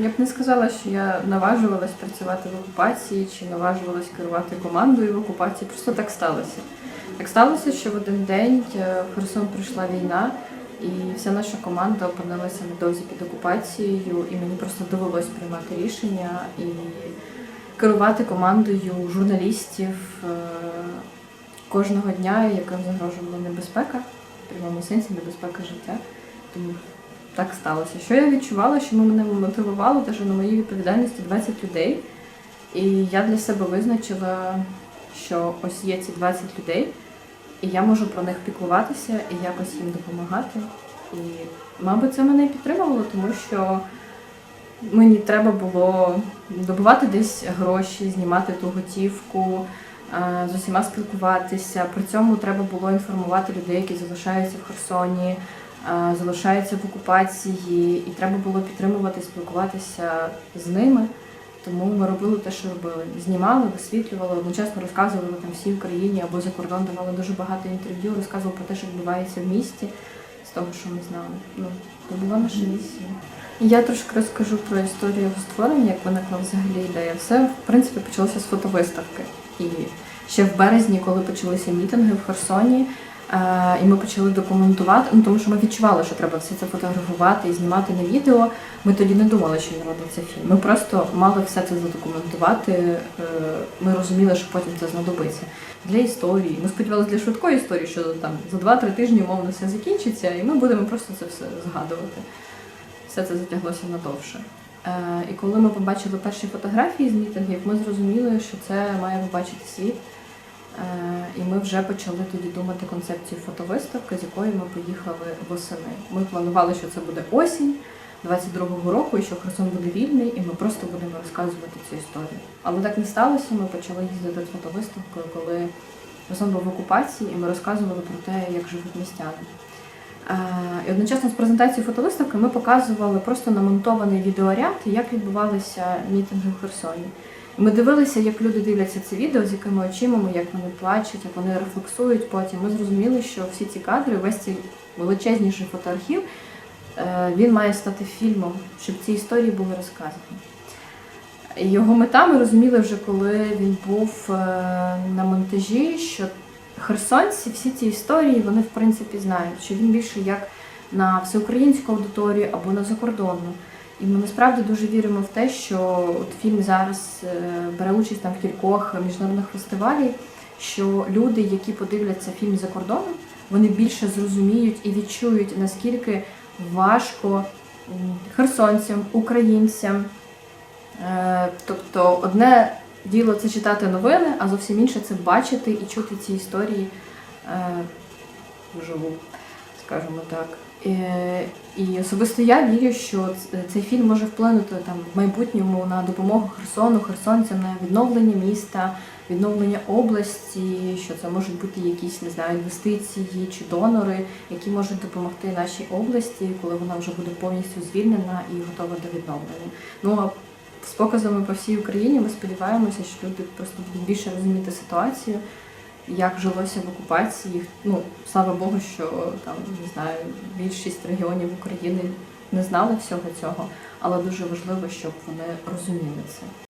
Я б не сказала, що я наважувалась працювати в окупації чи наважувалась керувати командою в окупації. Просто так сталося. Так сталося, що в один день е, в Херсон прийшла війна, і вся наша команда опинилася недовзі під окупацією, і мені просто довелось приймати рішення і керувати командою журналістів е, кожного дня, яким загрожувала небезпека, в прямому сенсі небезпека життя. Тому так сталося. Що я відчувала, що мене мотивувало, те, що на моїй відповідальності 20 людей. І я для себе визначила, що ось є ці 20 людей, і я можу про них піклуватися і якось їм допомагати. І, мабуть, це мене підтримувало, тому що мені треба було добувати десь гроші, знімати ту готівку, е, з усіма спілкуватися. При цьому треба було інформувати людей, які залишаються в Херсоні, залишаються в окупації, і треба було підтримувати, спілкуватися з ними. Тому ми робили те, що робили. Знімали, висвітлювали, одночасно розказували там всій Україні або за кордон давали дуже багато інтерв'ю, розказували про те, що відбувається в місті, з того, що ми знали. Ну, це була наша місія. Я трошки розкажу про історію створення, як виникла взагалі ідея. Все, в принципі, почалося з фотовиставки. І ще в березні, коли почалися мітинги в Херсоні, е, і ми почали документувати, ну тому що ми відчували, що треба все це фотографувати і знімати на відео. Ми тоді не думали, що народиться фільм. Ми просто мали все це задокументувати. е, Ми розуміли, що потім це знадобиться для історії. Ми сподівалися для швидкої історії, що там за 2-3 тижні умовно все закінчиться, і ми будемо просто це все згадувати. Все це затяглося надовше. Е, І коли ми побачили перші фотографії з мітингів, ми зрозуміли, що це має побачити світ. Е, І ми вже почали тоді думати концепцію фотовиставки, з якою ми поїхали восени. Ми планували, що це буде осінь 22-го року, і що Херсон буде вільний, і ми просто будемо розказувати цю історію. Але так не сталося. Ми почали їздити з фотовиставкою, коли Херсон був в окупації, і ми розказували про те, як живуть містяни. Е, І одночасно з презентацією фотовиставки ми показували просто намонтований відеоряд, як відбувалися мітинги в Херсоні. Ми дивилися, як люди дивляться це відео, з якими очима, як вони плачуть, як вони рефлексують потім. Ми зрозуміли, що всі ці кадри, весь цей величезніший фотоархів, е, він має стати фільмом, щоб ці історії були розказані. Його мета ми розуміли вже, коли він був е, на монтажі, що херсонці всі ці історії вони в принципі знають, що він більше як на всеукраїнську аудиторію або на закордонну. І ми насправді дуже віримо в те, що от фільм зараз е, бере участь там в кількох міжнародних фестивалях, що люди, які подивляться фільм за кордоном, вони більше зрозуміють і відчують, наскільки важко херсонцям, українцям. Е, Тобто, одне діло це читати новини, а зовсім інше це бачити і чути ці історії е, вживу, скажімо так. Е, І особисто я вірю, що цей фільм може вплинути там в майбутньому на допомогу Херсону, херсонцям на відновлення міста, відновлення області, що це можуть бути якісь не знаю, інвестиції чи донори, які можуть допомогти нашій області, коли вона вже буде повністю звільнена і готова до відновлення. Ну а з показами по всій Україні ми сподіваємося, що люди просто будуть більше розуміти ситуацію, як жилося в окупації. Ну, слава Богу, що там не знаю, більшість регіонів України не знали всього цього, але дуже важливо, щоб вони розуміли це.